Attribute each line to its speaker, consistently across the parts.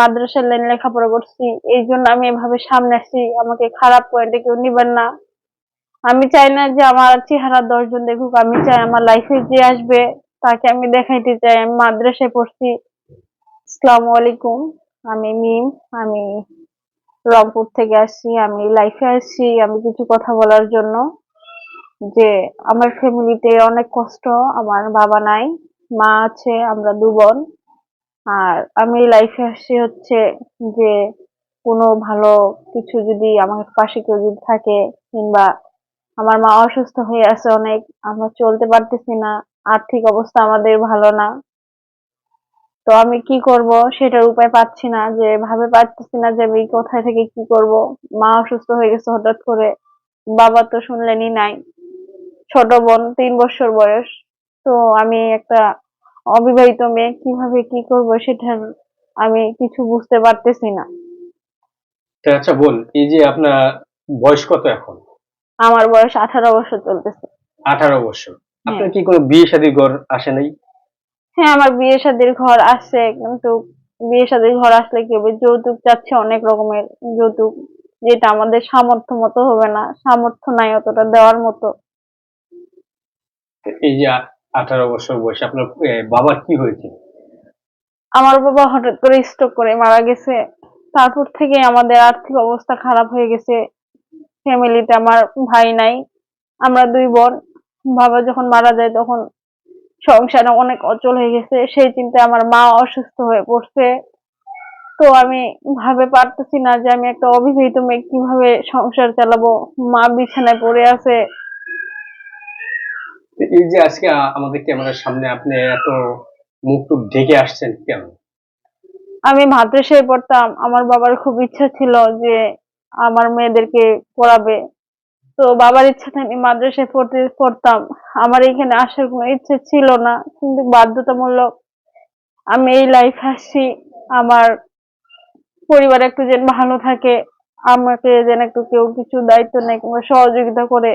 Speaker 1: মাদ্রাসার লাইনে লেখাপড়া করছি, এই জন্য আমি এভাবে সামনে আসছি আমাকে খারাপ পয়েন্টে কেউ নিবেন না। আমি চাই না যে আমার চেহারা দশজন দেখুক, আমি চাই আমার লাইফে যে আসবে, তাকে আমি দেখাইতে চাই। আমি মাদ্রাসায় পড়ছি। আসসালামু আলাইকুম। আমি মিম, আমি রংপুর থেকে আসছি, আমি লাইফে আসছি। আমি কিছু কথা বলার জন্য যে আমার ফ্যামিলিতে অনেক কষ্ট, আমার বাবা নাই, মা আছে, আমরা দু বোন। আর আমি লাইফে আসছি হচ্ছে যে কোনো ভালো কিছু যদি আমার পাশে কেউ যদি থাকে কিংবা আমার মা অসুস্থ হয়ে আছে অনেক, আমরা চলতে পারতেছি না, আর্থিক অবস্থা আমাদের ভালো না। তো আমি কি করব সেটার উপায় পাচ্ছি না, যে ভাবে পারতেছি না যে আমি কোথায় থেকে কি করব। মা অসুস্থ হয়ে গেছে হঠাৎ করে, বাবা তো শুনলেনই নাই। ছোট বোন, তিন বছর বয়স। তো আমি একটা অবিবাহিত মেয়ে কীভাবে কি করব সেটা আমি কিছু বুঝতে পারতেছি না।
Speaker 2: আচ্ছা বোন এই যে আপনার বয়স কত এখন?
Speaker 1: আমার বয়স আঠারো বছর চলতেছে।
Speaker 2: আঠারো বছর। আপনার কি কোনো বিয়ে শাদীর ঘর আসে নাই?
Speaker 1: হ্যাঁ আমার বিয়ে শাদীর ঘর আসছে কিন্তু বিয়ে শাদীর ঘর আসলে কি হবে? যৌতুক চাচ্ছে অনেক রকমের যৌতুক যেটা আমাদের সামর্থ্য মতো হবে না সামর্থ্য নাই অতটা দেওয়ার মতো।
Speaker 2: এই যে আঠারো বছর বয়স। আপনার বাবার কি হয়েছিল
Speaker 1: আমার বাবা হঠাৎ করে স্ট্রোক করে মারা গেছে। তারপর থেকে আমাদের আর্থিক অবস্থা খারাপ হয়ে গেছে। ফ্যামিলিতে আমার ভাই নাই। আমরা দুই বোন। বাবা যখন মারা যায় তখন সংসারে অনেক অচল হয়ে গেছে। সেই চিন্তায় আমার মা অসুস্থ হয়ে পড়ছে। তো আমি ভাবে পারতেছি না যে আমি একটা অবিবাহিত মেয়ে কীভাবে সংসার চালাবো। মা বিছানায় পড়ে আছে।
Speaker 2: এই যে আজকে আমাদের ক্যামেরার সামনে আপনি এত মুখ টুক ঢেকে আসছেন কেন?
Speaker 1: আমি মাদ্রাসায় পড়তাম, আমার বাবার খুব ইচ্ছা ছিল যে আমার মেয়েদেরকে পড়াবে। তো বাবার ইচ্ছাতে আমি মাদ্রাসায় পড়তে, পড়তাম। আমার এখানে আসার কোনো ইচ্ছে ছিল না, কিন্তু বাধ্যতামূলক আমি এই লাইফ আসছি। আমার পরিবার একটু যেন ভালো থাকে, আমাকে যেন একটু কেউ কিছু দায়িত্ব নেয় কিংবা সহযোগিতা করে।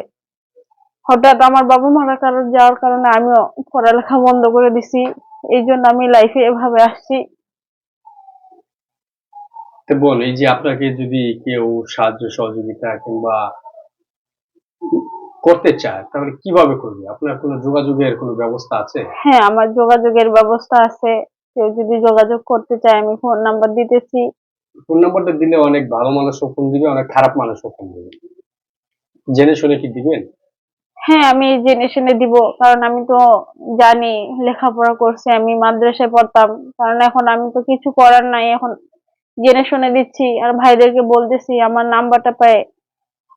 Speaker 1: হঠাৎ আমার বাবা মারা কারণ যাওয়ার কারণে আমিও পড়ালেখা বন্ধ করে দিছি। এই জন্য আমি লাইফে এভাবে আসছি।
Speaker 2: তো বোন এই যে আপনাকে যদি কেউ সাহায্য সহযোগিতা কিংবা করতে চায় তাহলে কীভাবে করবে? আপনার কোনো যোগাযোগের কোনো ব্যবস্থা আছে?
Speaker 1: হ্যাঁ আমার যোগাযোগের ব্যবস্থা আছে। কেউ যদি যোগাযোগ করতে চায় আমি ফোন নাম্বার দিতেছি।
Speaker 2: ফোন নাম্বারটা দিলে অনেক ভালো মানুষও ফোন দিবে অনেক খারাপ মানুষও ফোন দিবে। জেনে শুনে কি দিবেন?
Speaker 1: হ্যাঁ আমি জেনে শুনে দিব। কারণ আমি তো জানি, লেখাপড়া করছি, আমি মাদ্রাসায় পড়তাম। কারণ এখন আমি তো কিছু করার নাই, এখন জেনে শুনে দিচ্ছি। আর ভাইদেরকে বলতেছি, আমার নাম্বারটা পায়।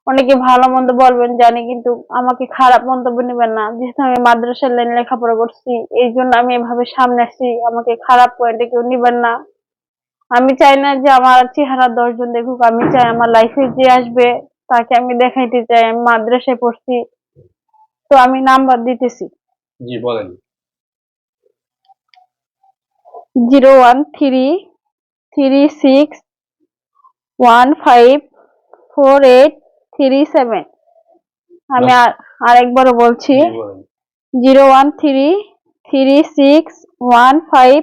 Speaker 1: অনেকে ভালো মন্দ বলবেন, জানি, কিন্তু আমাকে খারাপ মন্তব্য নেবেন না। যেহেতু আমি মাদ্রাসার লাইনে লেখাপড়া করছি, এই জন্য আমি এভাবে সামনে আসছি। আমাকে খারাপ পয়েন্টে কেউ নিবেন না। আমি চাই না যে আমার চেহারা দশজন দেখুক, আমি চাই আমার লাইফে যে আসবে, তাকে আমি দেখাইতে চাই। আমি মাদ্রাসায় পড়ছি। তো আমি নাম্বার দিতেছি।
Speaker 2: জি বলেন।
Speaker 1: Zero one three three six one five four eight three seven. আমি আর আরেকবারও বলছি। Zero one three three six one five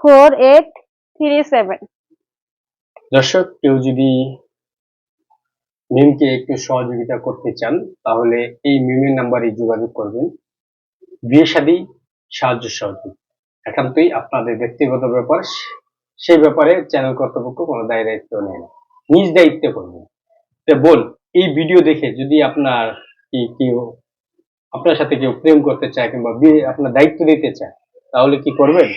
Speaker 1: four eight three seven.
Speaker 2: দর্শক কেউ যদি মিমকে একটু সহযোগিতা করতে চান, তাহলে এই মিমের নাম্বারে যোগাযোগ করবেন। বিয়ে শাদী সাহায্য সহযোগ। একান্তই আপনাদের ব্যক্তিগত ব্যাপার সেই ব্যাপারে চ্যানেল কর্তৃপক্ষ কোনো দায় দায়িত্ব নেয় না। নিজ দায়িত্বে করবেন। তো বল, এই ভিডিও দেখে যদি আপনার কি কেউ, আপনার সাথে কেউ প্রেম করতে চায় কিংবা বিয়ে, আপনার দায়িত্ব দিতে চায়, তাহলে কি করবেন?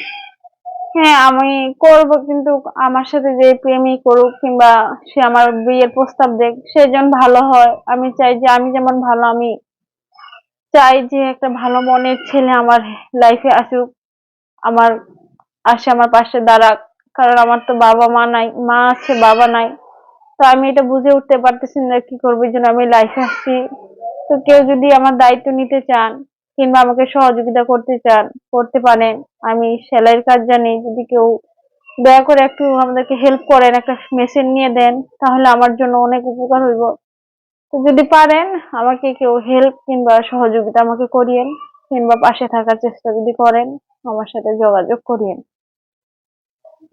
Speaker 1: হ্যাঁ আমি করব কিন্তু আমার সাথে যে প্রেমই করুক কিংবা সে আমার বিয়ের প্রস্তাব দেখ সে যেন ভালো হয়। আমি চাই যে আমি যেমন ভালো, আমি চাই যে একটা ভালো মনের ছেলে আমার লাইফে আসুক, আমার আসে আমার পাশে দাঁড়াক। কারণ আমার তো বাবা মা নাই, মা আছে, বাবা নাই। তো আমি এটা বুঝে উঠতে পারতেছি না কি করব জন্য আমি লাইফে আসছি। তো কেউ যদি আমার দায়িত্ব নিতে চান কিংবা আমাকে সহযোগিতা করতে চান, করতে পারেন। আমি সেলাইয়ের কাজ জানি। যদি কেউ দয়া করে একটু আমাদেরকে হেল্প করেন, একটা মেশিন নিয়ে দেন, তাহলে আমার জন্য অনেক উপকার হইব। তো যদি পারেন, আমাকে কেউ হেল্প কিংবা সহযোগিতা আমাকে করিয়েন, কিংবা পাশে থাকার চেষ্টা যদি করেন, আমার সাথে যোগাযোগ করিয়েন।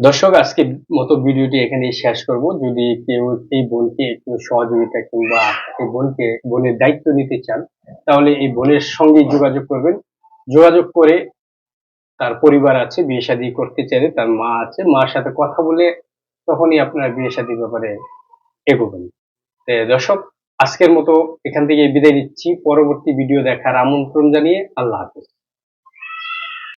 Speaker 2: দর্শক আজকে মতো ভিডিওটি এখানে শেষ করব। যদি কেউ এই বোনকে একটু সহযোগিতা কিংবা এই বোনকে, বোনের দায়িত্ব নিতে চান, তাহলে এই বোনের সঙ্গে যোগাযোগ করবেন। যোগাযোগ করে তার পরিবার আছে, বিয়ে শাদী করতে চাইলে তার মা আছে। মার সাথে কথা বলে তখনই আপনারা বিয়ে শাদীর ব্যাপারে এগোবেন। দর্শক, আজকের মতো এখান থেকে বিদায় নিচ্ছি। পরবর্তী ভিডিও দেখার আমন্ত্রণ জানিয়ে আল্লাহ হাফেজ।